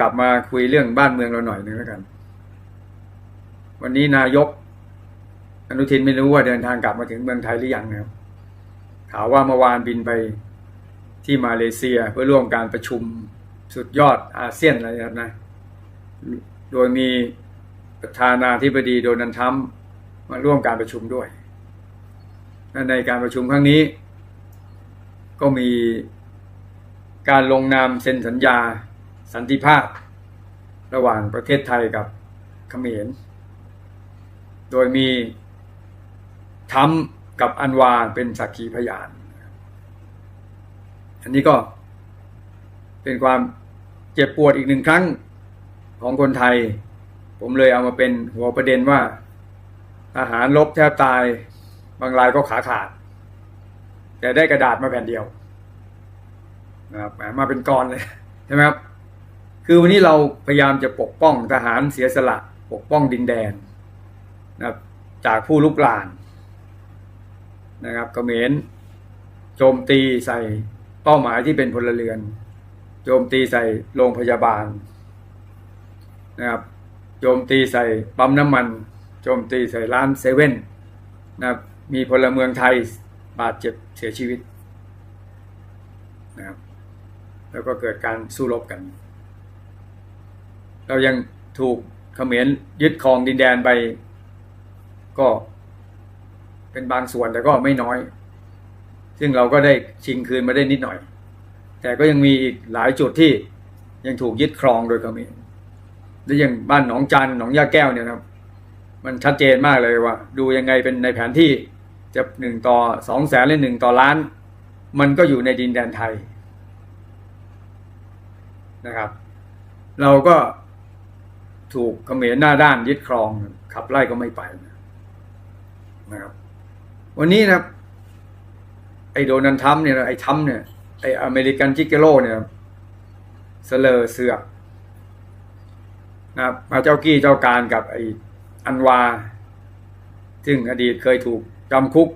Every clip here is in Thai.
กลับมาคุยเรื่องบ้านเมืองเราหน่อยหนึ่งแล้วกัน วันนี้นายก อนุทินไม่รู้ว่าเดินทางกลับมาถึงเมืองไทยหรือยังนะครับข่าวว่าเมื่อวานบินไปที่มาเลเซียเพื่อร่วมการประชุมสุดยอดอาเซียนอะไรนะครับนะโดยมีประธานาธิบดีโดนัลด์ทรัมป์มาร่วมการประชุมด้วย ในการประชุมครั้งนี้ ก็มีการลงนามเซ็นสัญญา สันติภาพ ระหว่างประเทศไทยกับเขมร โดยมีทรัมกับอันวาเป็นสักขีพยาน อันนี้ก็เป็นความเจ็บปวดอีกหนึ่งครั้งของคนไทย ผมเลยเอามาเป็นหัวประเด็นว่าทหารลบแทบตาย บางรายก็ขาขาด แต่ได้กระดาษมาแผ่นเดียวนะครับมมาเป็นกรเลยใช่ไหมครับ คือวันนี้เราพยายามจะปกป้องทหารเสียสละ ปกป้องดินแดนนะครับจากผู้ลุกลานนะครับเขมรโจมตีใส่เป้าหมายที่เป็นพลเรือน โจมตีใส่โรงพยาบาลนะครับโจมตีใส่ปั๊มน้ำมัน โจมตีใส่ร้านเซเว่นนะครับมีพลเมืองไทยบาดเจ็บเสียชีวิตนะครับแล้วก็เกิดการสู้รบกัน เรายังถูกเขมรยึดครองดินแดนไป ก็เป็นบางส่วนแต่ก็ไม่น้อย ซึ่งเราก็ได้ชิงคืนมาได้นิดหน่อย แต่ก็ยังมีอีกหลายจุดที่ยังถูกยึดครองโดยเขมรและอย่างบ้านหนองจันหนองยาแก้วเนี่ยนะครับ มันชัดเจนมากเลยว่า ดูยังไงเป็นในแผนที่จะหนึ่งต่อสองแสนหรือหนึ่งต่อล้าน มันก็อยู่ในดินแดนไทยนะครับ เราก็ ถูกเขมรหน้าด้านยึดครอง ขับไล่ก็ไม่ไปนะครับ วันนี้นะครับ ไอ้โดนัลด์ทรัมเนี่ยนะไอ้ทัมเนี่ยไอ้อเมริกันจิกเกโลเนี่ยเสลอเสือกนะครับมาเจ้ากี้เจ้าการกับไอ้อันวา ซึ่งอดีตเคยถูกจำคุก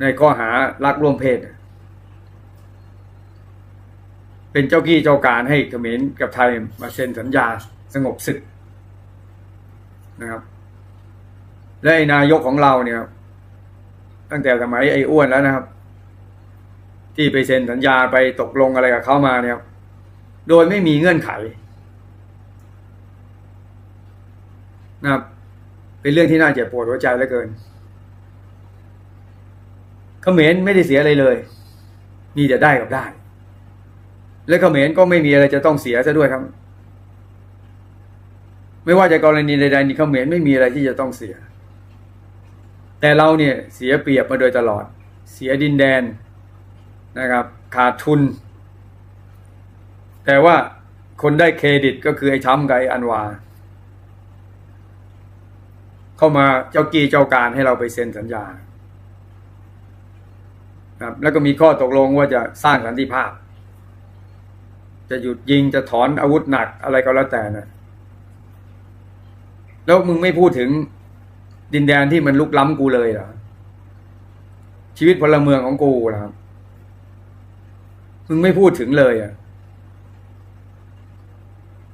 ในข้อหารักร่วมเพศ เป็นเจ้ากี้เจ้าการให้เขมรกับไทยมาเซ็นสัญญาสงบศึก นะครับและนายกของเราเนี่ย ตั้งแต่สมัยไอ้อ้วนแล้วนะครับ ที่ไปเซ็นสัญญาไปตกลงอะไรกับเขามาเนี่ย โดยไม่มีเงื่อนไขนะครับ เป็นเรื่องที่น่าเจ็บปวดหัวใจเหลือเกินเขมรไม่ได้เสียอะไรเลยมีแต่ได้กับได้ และเขมรก็ไม่มีอะไรจะต้องเสียซะด้วยครับ ไม่ว่าจะกรณีใดๆนี่เขมรไม่มีอะไรที่จะต้องเสีย แต่เราเนี่ยเสียเปรียบมาโดยตลอด เสียดินแดนนะครับ ขาดทุน แต่ว่าคนได้เครดิตก็คือไอ้ช้ำกับไอ้อันวา เข้ามาเจ้ากี้เจ้าการให้เราไปเซ็นสัญญาครับแล้วก็มีข้อตกลงว่าจะสร้างสันติภาพ จะหยุดยิงจะถอนอาวุธหนักอะไรก็แล้วแต่นะ แล้วมึงไม่พูดถึงดินแดนที่มันลุกล้ำกูเลยเหรอชีวิตพลเมืองของกูนะครับมึงไม่พูดถึงเลยอะ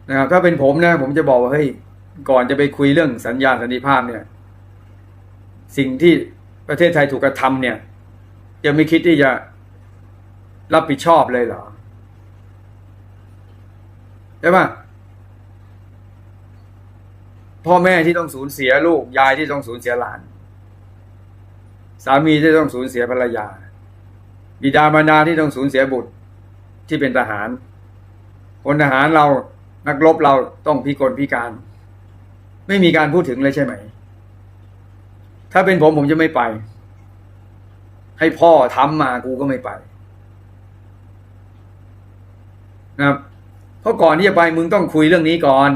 นะครับถ้าเป็นผมนะ ผมจะบอกว่าเฮ้ยก่อนจะไปคุยเรื่องสัญญาสันติภาพเนี่ย สิ่งที่ประเทศไทยถูกกระทำเนี่ยจะไม่คิดที่จะรับผิดชอบเลยเหรอใช่ปะ พ่อแม่ที่ต้องสูญเสียลูก ยายที่ต้องสูญเสียหลาน สามีที่ต้องสูญเสียภรรยา บิดามารดาที่ต้องสูญเสียบุตรที่เป็นทหารพลทหารเรานักรบเราต้องพิกลพิการ ไม่มีการพูดถึงเลยใช่ไหม ถ้าเป็นผมผมจะไม่ไป ให้พ่อทำมากูก็ไม่ไปนะครับเพราะก่อนที่จะไปมึงต้องคุยเรื่องนี้ก่อน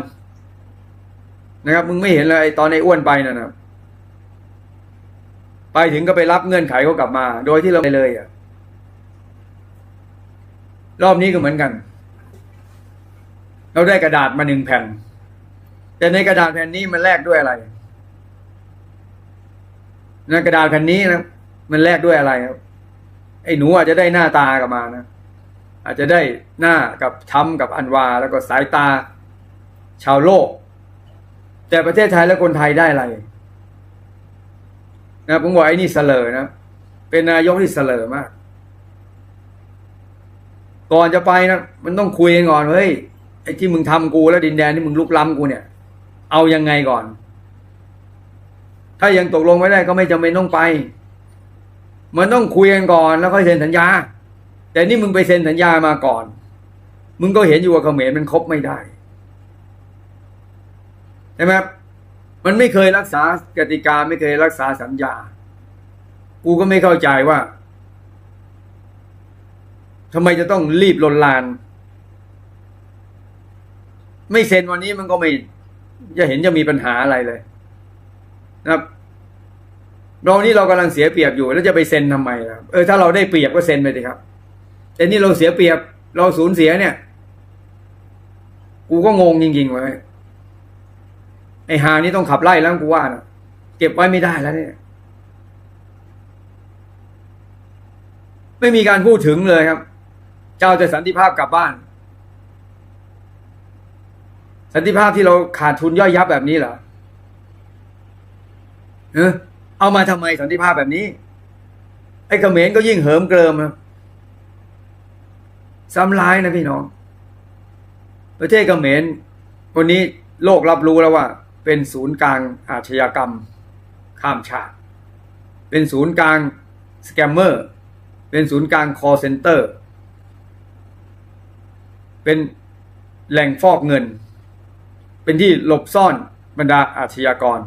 นะครับ มึงไม่เห็นเลยตอนไอ้อ้วนไปน่ะนะไปถึงก็ไปรับเงื่อนไขเขากลับมา โดยที่เราไปเลยอะรอบนี้ก็เหมือนกัน เราได้กระดาษมาหนึ่งแผ่น แต่ในกระดาษแผ่นนี้มันแลกด้วยอะไรในกระดาษแผ่นนี้นะมันแลกด้วยอะไรครับ ไอ้หนูอาจจะได้หน้าตากลับมานะอาจจะได้หน้ากับช้ำกับอันวา แล้วก็สายตา ชาวโลก แต่ประเทศไทยและคนไทยได้อะไรนะผมบอกไอ้นี่เสลอนะ เป็นนายกที่เสลอมาก ก่อนจะไปนะมันต้องคุยกันก่อนเฮ้ยไอ้ที่มึงทำกูแล้วดินแดนที่มึงลุกล้ำกูเนี่ย เอายังไงก่อน ถ้ายังตกลงไม่ได้ก็ไม่จำเป็นต้องไป มันต้องคุยกันก่อนแล้วค่อยเซ็นสัญญา แต่นี่มึงไปเซ็นสัญญามาก่อน มึงก็เห็นอยู่ว่าเขมรมันครบไม่ได้ ช่ไหมมันไม่เคยรักษากติกาไม่เคยรักษาสัญญา กูก็ไม่เข้าใจว่าทำไมจะต้องรีบลนลาน ไม่เซ็นวันนี้มันก็ไม่จะเห็นจะมีปัญหาอะไรเลย นะครับเรานี่เรากำลังเสียเปรียบอยู่ แล้วจะไปเซ็นทำไมล่ะเออถ้าเราได้เปรียบก็เซ็นไปสิครับ แต่นี่เราเสียเปรียบ เราสูญเสียเนี่ย กูก็งงจริงๆไว้ย ไอ้หานี่ต้องขับไล่แล้วกูว่านะเก็บไว้ไม่ได้แล้วเนี่ย ไม่มีการพูดถึงเลยครับ เจ้าแต่สันติภาพกลับบ้าน สันติภาพที่เราขาดทุนย่อยยับแบบนี้เหรอเออเอามาทำไมสันติภาพแบบนี้ ไอ้เขมรก็ยิ่งเหิมเกริมครับซ้ำร้ายนะพี่น้อง ประเทศเขมรวันนี้โลกรับรู้แล้วว่า เป็นศูนย์กลางอาชญากรรม ข้ามชาติ เป็นศูนย์กลางสแกมเมอร์ เป็นศูนย์กลางคอเซ็นเตอร์ เป็นแหล่งฟอกเงิน เป็นที่หลบซ่อนบรรดาอาชญากร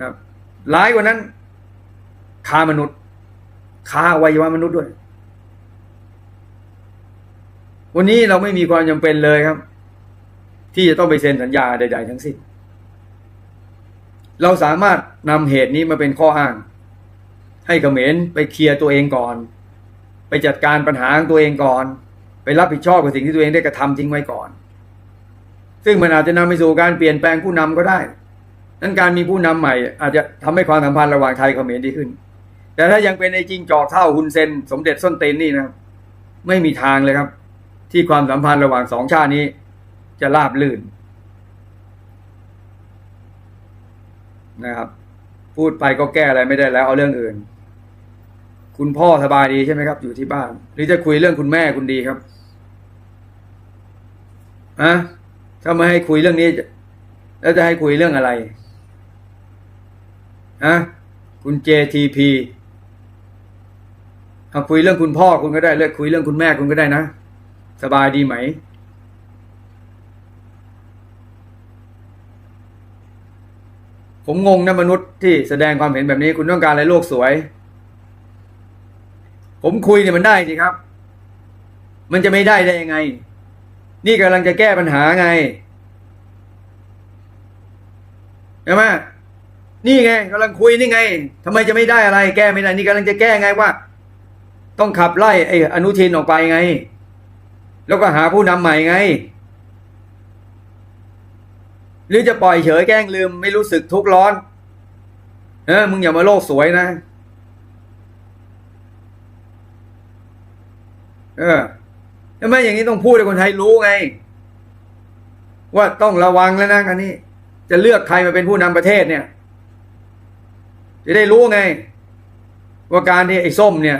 นะร้ายกว่านั้นค้ามนุษย์ค้าวัยวะมนุษย์ด้วย วันนี้เราไม่มีความจำเป็นเลยครับ ที่จะต้องไปเซ็นสัญญาใด ๆ ทั้งสิ้น เราสามารถนำเหตุนี้มาเป็นข้ออ้าง ให้เขมรไปเคลียร์ตัวเองก่อน ไปจัดการปัญหาของตัวเองก่อน ไปรับผิดชอบกับสิ่งที่ตัวเองได้กระทำทิ้งไว้ก่อน ซึ่งมันอาจจะนำไปสู่การเปลี่ยนแปลงผู้นำก็ได้นั้นการมีผู้นำใหม่ อาจจะทำให้ความสัมพันธ์ระหว่างไทยเขมรดีขึ้น แต่ถ้ายังเป็นไอ้จริงจอกเท่าฮุนเซน สมเด็จส้นเตนนี่นะครับไม่มีทางเลยครับ ที่ความสัมพันธ์ระหว่างสองชาตินี้ จะราบลื่นนะครับ พูดไปก็แก้อะไรไม่ได้แล้ว เอาเรื่องอื่น คุณพ่อสบายดีใช่ไหมครับ อยู่ที่บ้าน หรือจะคุยเรื่องคุณแม่คุณดีครับอะถ้าไม่ให้คุยเรื่องนี้ แล้วจะให้คุยเรื่องอะไรอะคุณ JTP เอาคุยเรื่องคุณพ่อคุณก็ได้เลือกคุยเรื่องคุณแม่คุณก็ได้นะ สบายดีไหม ผมงงนะมนุษย์ที่แสดงความเห็นแบบนี้คุณต้องการอะไรโลกสวย ผมคุยเนี่ยมันได้สิครับ มันจะไม่ได้ได้ยังไง นี่กำลังจะแก้ปัญหาไงใช่ไหมนี่ไงกำลังคุยนี่ไงทำไมจะไม่ได้อะไร แก้ไม่ได้นี่กำลังจะแก้ไงว่า ต้องขับไล่ไอ้อนุทินออกไปไง แล้วก็หาผู้นำใหม่ไง หรือจะปล่อยเฉยแกล้งลืมไม่รู้สึกทุกข์ร้อน เออ มึงอย่ามาโลกสวยนะ เออทำไมอย่างนี้ต้องพูดให้คนไทยรู้ไง ว่าต้องระวังแล้วนะคันนี้ จะเลือกใครมาเป็นผู้นำประเทศเนี่ย จะได้รู้ไง ว่าการที่ไอ้ส้มเนี่ย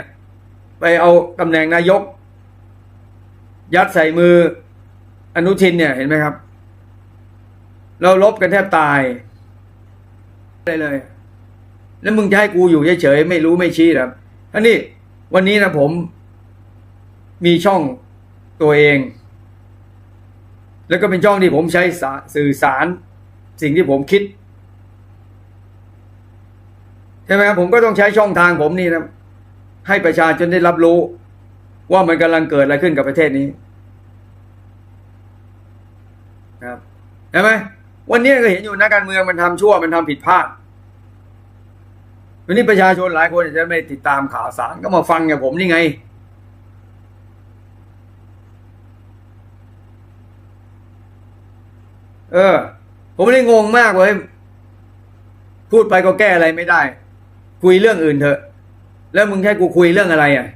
ไปเอาตำแหน่งนายก ยัดใส่มืออนุทินเนี่ยเห็นไหมครับ เราลบกันแทบตายได้เลย แล้วมึงจะให้กูอยู่เฉยๆไม่รู้ไม่ชี้หรอท่านี่วันนี้นะผม มีช่องตัวเอง แล้วก็เป็นช่องที่ผมใช้สาสื่อสาร สิ่งที่ผมคิดใช่ไหมครับผมก็ต้องใช้ช่องทางผมนี่นะให้ประชาชนได้รับรู้ ว่ามันกำลังเกิดอะไรขึ้นกับประเทศนี้ครับใช่ไหม วันนี้ก็เห็นอยู่นักการเมืองมันทำชั่วมันทำผิดพลาดวันนี้ประชาชนหลายคนอาจจะไม่ติดตามข่าวสารก็มาฟังอย่างผมนี่ไง เออ ผมเลยงงมากเลยพูดไปก็แก้อะไรไม่ได้ คุยเรื่องอื่นเถอะ แล้วมึงแค่กูคุยเรื่องอะไรอะ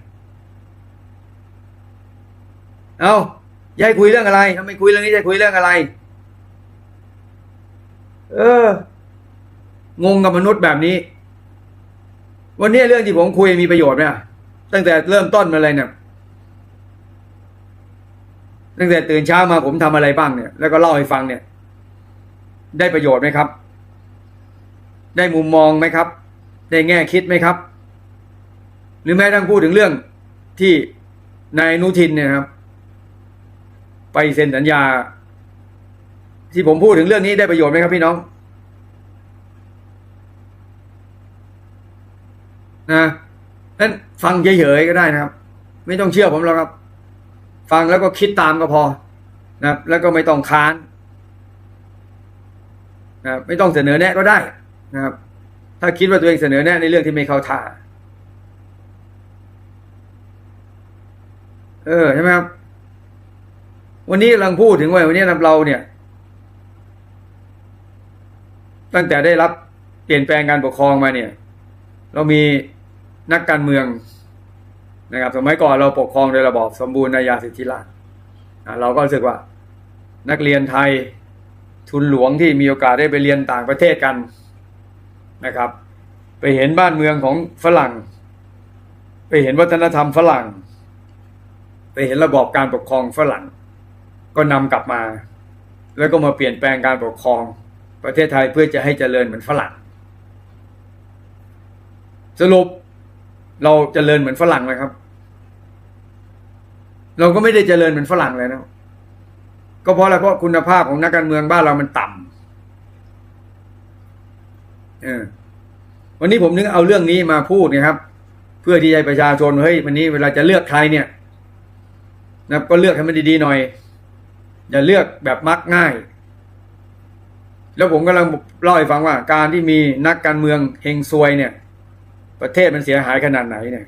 เอายายคุยเรื่องอะไรถ้าไมคุยเรื่องนี้จะคุยเรื่องอะไร เออ งงกับมนุษย์แบบนี้ วันนี้เรื่องที่ผมคุยมีประโยชน์ไหมตั้งแต่เริ่มต้นมาเลยเนี่ยตั้งแต่ตื่นเช้ามาผมทำอะไรบ้างเนี่ย แล้วก็เล่าให้ฟังเนี่ย ได้ประโยชน์ไหมครับ ได้มุมมองไหมครับ ได้แง่คิดไหมครับ หรือแม้ทั้งพูดถึงเรื่องที่นายนุทินเนี่ยครับ ไปเซ็นสัญญา ที่ผมพูดถึงเรื่องนี้ได้ประโยชน์ไหมครับพี่น้องนะนั้นฟังเฉยๆก็ได้นะครับ ไม่ต้องเชื่อผมหรอกครับ ฟังแล้วก็คิดตามก็พอนะครับ แล้วก็ไม่ต้องค้านนะครับไม่ต้องเสนอแนะก็ได้นะครับ ถ้าคิดว่าตัวเองเสนอแนะในเรื่องที่ไม่เข้าท่าเออใช่ไหมครับ วันนี้กำลังพูดถึงว่าวันนี้เราเนี่ย ตั้งแต่ได้รับเปลี่ยนแปลงการปกครองมาเนี่ย เรามีนักการเมืองนะครับ สมัยก่อนเราปกครองโดยระบอบสมบูรณาญาสิทธิราชเราก็รู้สึกว่านักเรียนไทยทุนหลวงที่มีโอกาสได้ไปเรียนต่างประเทศกันนะครับ ไปเห็นบ้านเมืองของฝรั่ง ไปเห็นวัฒนธรรมฝรั่ง ไปเห็นระบอบการปกครองฝรั่ง ก็นำกลับมา แล้วก็มาเปลี่ยนแปลงการปกครอง ประเทศไทยเพื่อจะให้เจริญเหมือนฝรั่ง สรุปเราเจริญเหมือนฝรั่งไหมครับ เราก็ไม่ได้เจริญเหมือนฝรั่งเลยนะก็เพราะอะไรเพราะคุณภาพของนักการเมืองบ้านเรามันต่ำเออวันนี้ผมนึกเอาเรื่องนี้มาพูดนะครับ เพื่อที่จะให้ประชาชนเฮ้ยวันนี้เวลาจะเลือกใครเนี่ยนะก็เลือกให้มันดีๆหน่อย อย่าเลือกแบบมักง่าย แล้วผมกำลังเล่าให้ฟังว่าการที่มีนักการเมืองเฮงซวยเนี่ย ประเทศมันเสียหายขนาดไหนเนี่ย